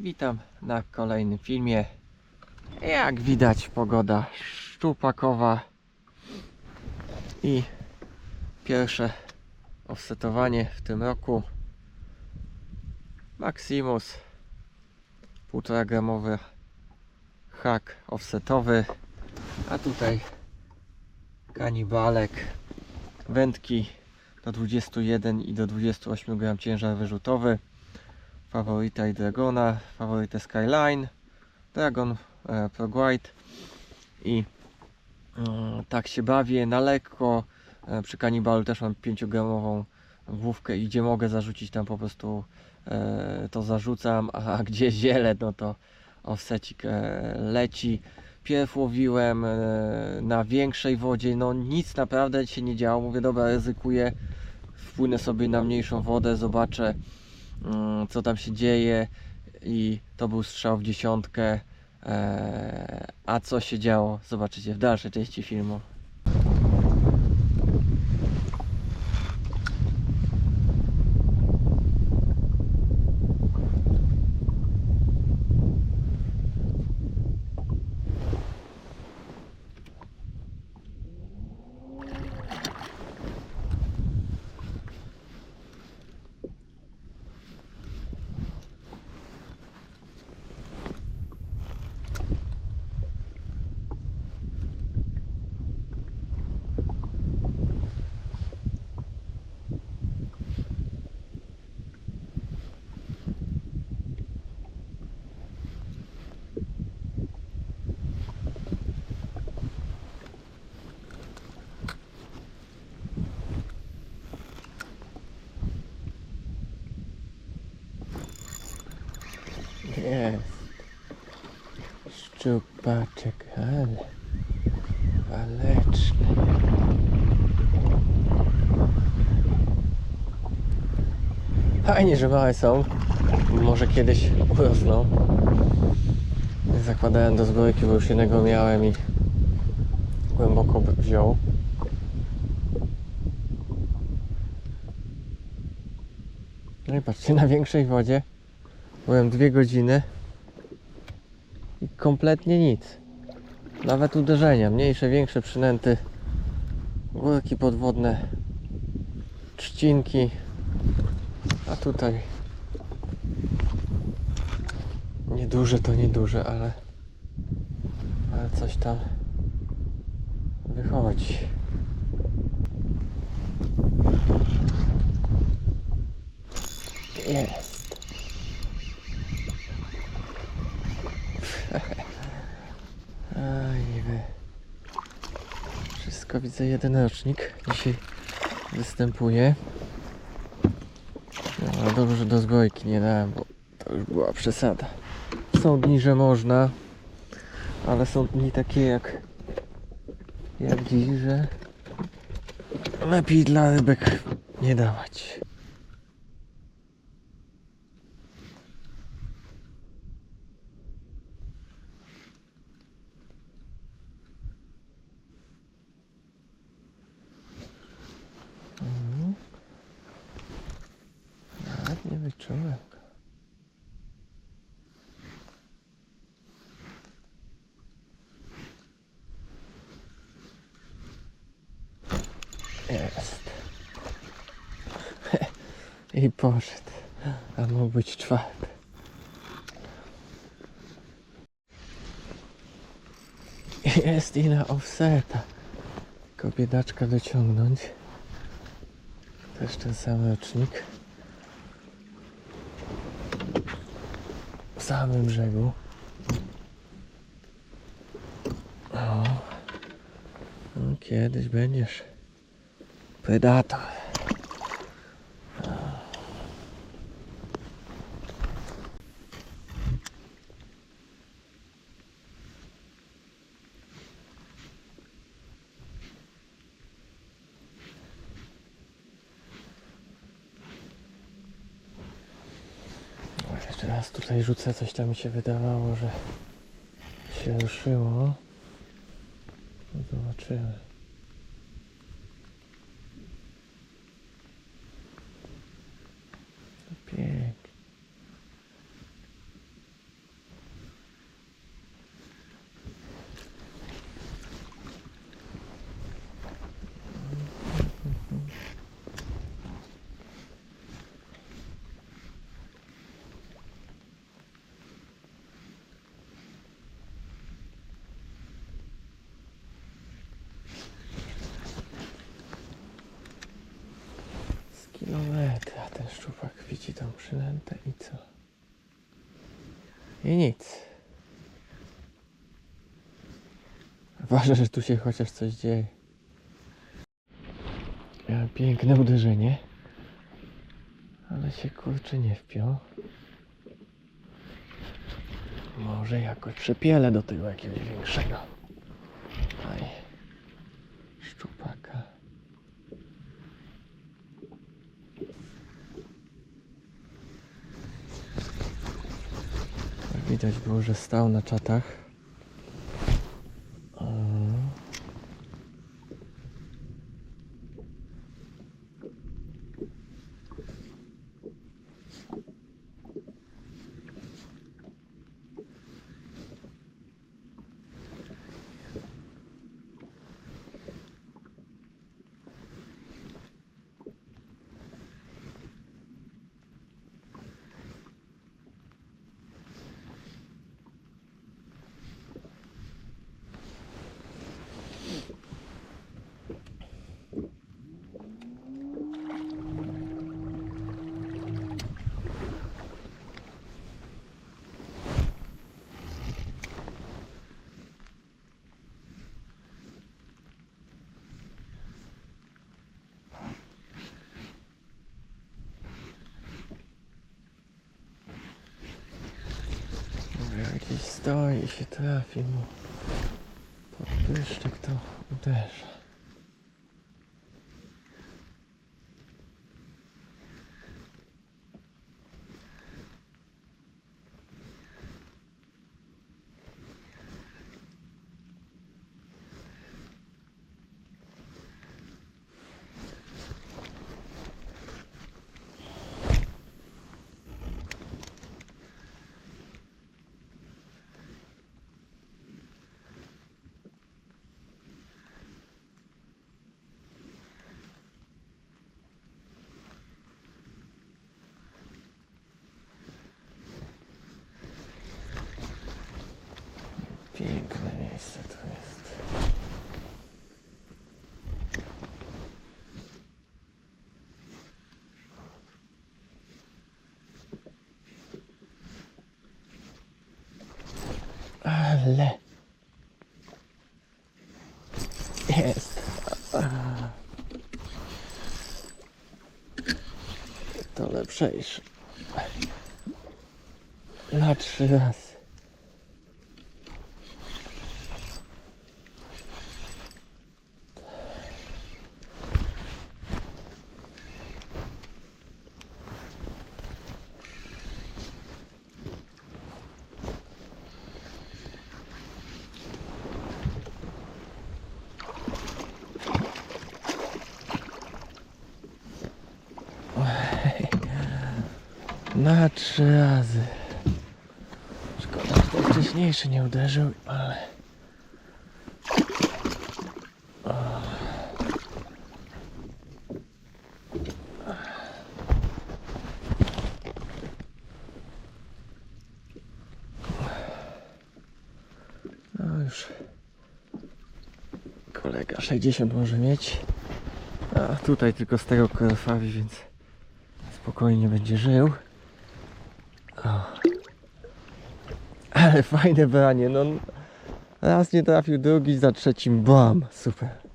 Witam na kolejnym filmie. Jak widać pogoda szczupakowa i pierwsze offsetowanie w tym roku Maximus 1,5 gramowy hak offsetowy a tutaj kanibalek wędki do 21 i do 28 gram ciężar wyrzutowy faworyta i Dragona, faworytę Skyline, Dragon e, Pro White i mm, tak się bawię na lekko. E, przy kanibalu też mam 5-gramową główkę i gdzie mogę zarzucić tam po prostu e, to zarzucam, a gdzie ziele no to offsetik e, leci. Pierw łowiłem na większej wodzie, no nic naprawdę się nie działo. Mówię, dobra, ryzykuję, wpłynę sobie na mniejszą wodę, zobaczę co tam się dzieje i to był strzał w dziesiątkę. Eee, a co się działo, zobaczycie w dalszej części filmu. Jest. Szczupaczek, ale waleczny. Fajnie, że małe są. Może kiedyś urosną. Zakładałem do zbrojki, bo już jednego miałem i głęboko wziął. No i patrzcie, na większej wodzie Byłem dwie godziny i kompletnie nic. Nawet uderzenia, mniejsze, większe przynęty, górki podwodne, trzcinki, a tutaj nieduże to nieduże, ale, ale coś tam wychodzi. Aj, wy. Wszystko widzę, jeden rocznik dzisiaj występuje. No, ale dobrze, do zbrojki nie dałem, bo to już była przesada. Są dni, że można, ale są dni takie jak jak dziś, że lepiej dla rybek nie dawać. Mhm. Nawet nie wyczułem go. Jest. I poszedł. A mógł być czwarty. Jest i na offseta. Tylko biedaczka dociągnąć. Też ten sam rocznik. W samym brzegu. O. No, kiedyś będziesz predator. O, Jeszcze raz tutaj rzucę, coś tam mi się wydawało, że się ruszyło. Zobaczymy. Kilometry, a ten szczupak widzi tą przynętę i co? I nic. Ważne, że tu się chociaż coś dzieje. Miałem piękne uderzenie, ale się kurczę nie wpiął. Może jakoś przepielę do tego jakiegoś większego. Aj. Szczupaka. Widać było, że stał na czatach. O. Mówię, gdzieś stoi się trafi mu. Podpyszczek to uderza. Piękne miejsce to jest. Ale jest. To lepszejsze. Na trzy razy. Na trzy razy. Szkoda, że ten wcześniejszy nie uderzył, ale... O. No już... Kolega 60 może mieć. A tutaj tylko z tego krwawi, więc spokojnie będzie żył. Ale fajne branie, no raz nie trafił, drugi za trzecim, bam, super.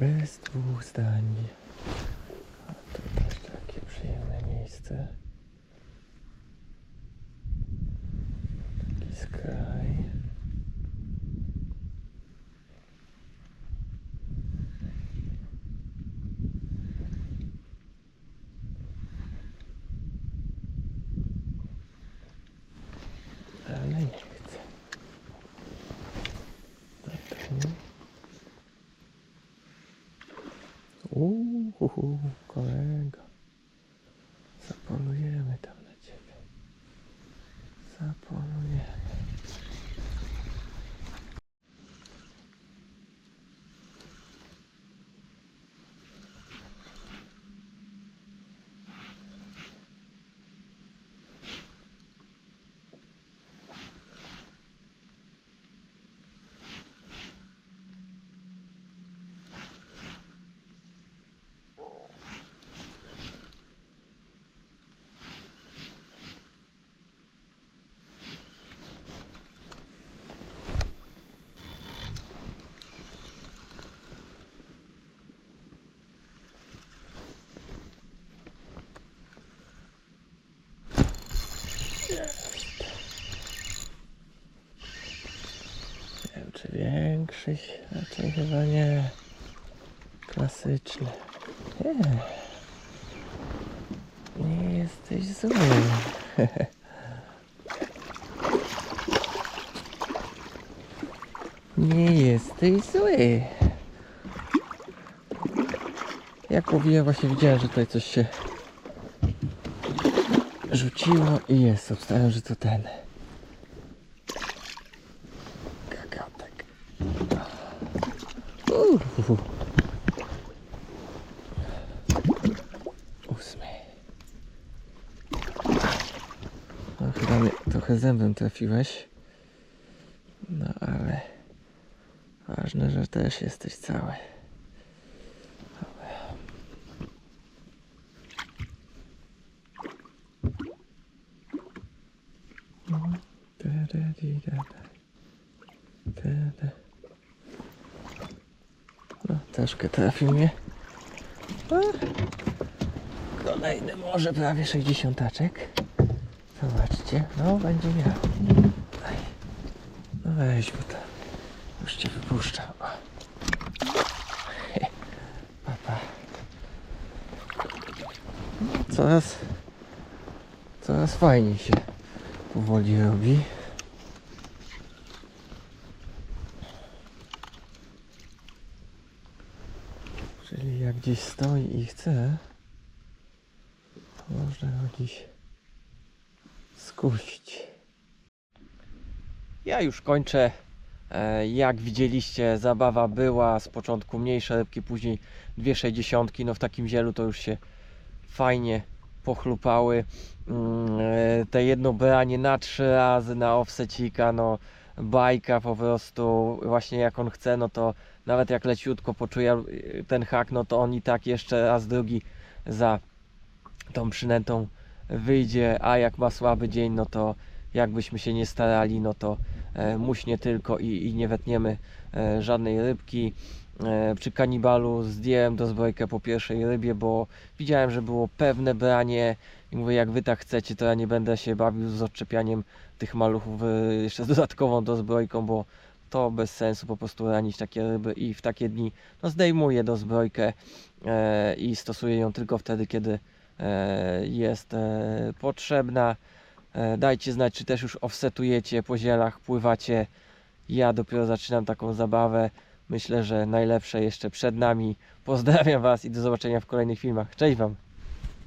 Bez dwóch zdań. Uuu, kolego. Zapolujemy tam na ciebie. Zapolujemy. Nie wiem, czy większyś, raczej chyba nie. Klasyczny. Nie. Nie jesteś zły. Nie jesteś zły. Jak mówiłem, właśnie widziałem, że tutaj coś się rzuciło i jest. Obstałem, że to ten. Kakatek. Uuu. Ósmy. No, chyba mnie trochę zębem trafiłeś. No ale ważne, że też jesteś cały. No, troszkę trafił mnie. Kolejny może prawie 60 taczek. Zobaczcie, no będzie miał. No weź, bo to już cię wypuszczam. Papa. Coraz, coraz fajniej się powoli robi. Czyli jak gdzieś stoi i chce, to można gdzieś skusić. Ja już kończę. E, Jak widzieliście, zabawa była z początku mniejsze rybki, później dwie sześćdziesiątki. No w takim zielu to już się fajnie pochlupały. Mm, e, Te jedno branie na trzy razy na offsecika, no bajka po prostu. Właśnie jak on chce, no to nawet jak leciutko poczuje ten hak, no to on i tak jeszcze raz drugi za tą przynętą wyjdzie, a jak ma słaby dzień, no to jakbyśmy się nie starali, no to e, muśnie tylko i, i nie wetniemy e, żadnej rybki. E, przy kanibalu zdjąłem dozbrojkę po pierwszej rybie, bo widziałem, że było pewne branie i mówię, jak wy tak chcecie, to ja nie będę się bawił z odczepianiem tych maluchów jeszcze z dodatkową dozbrojką, bo to bez sensu po prostu ranić takie ryby i w takie dni no zdejmuję dozbrojkę i stosuję ją tylko wtedy, kiedy jest e, potrzebna. E, dajcie znać, czy też już offsetujecie po zielach, pływacie. Ja dopiero zaczynam taką zabawę. Myślę, że najlepsze jeszcze przed nami. Pozdrawiam Was i do zobaczenia w kolejnych filmach. Cześć Wam!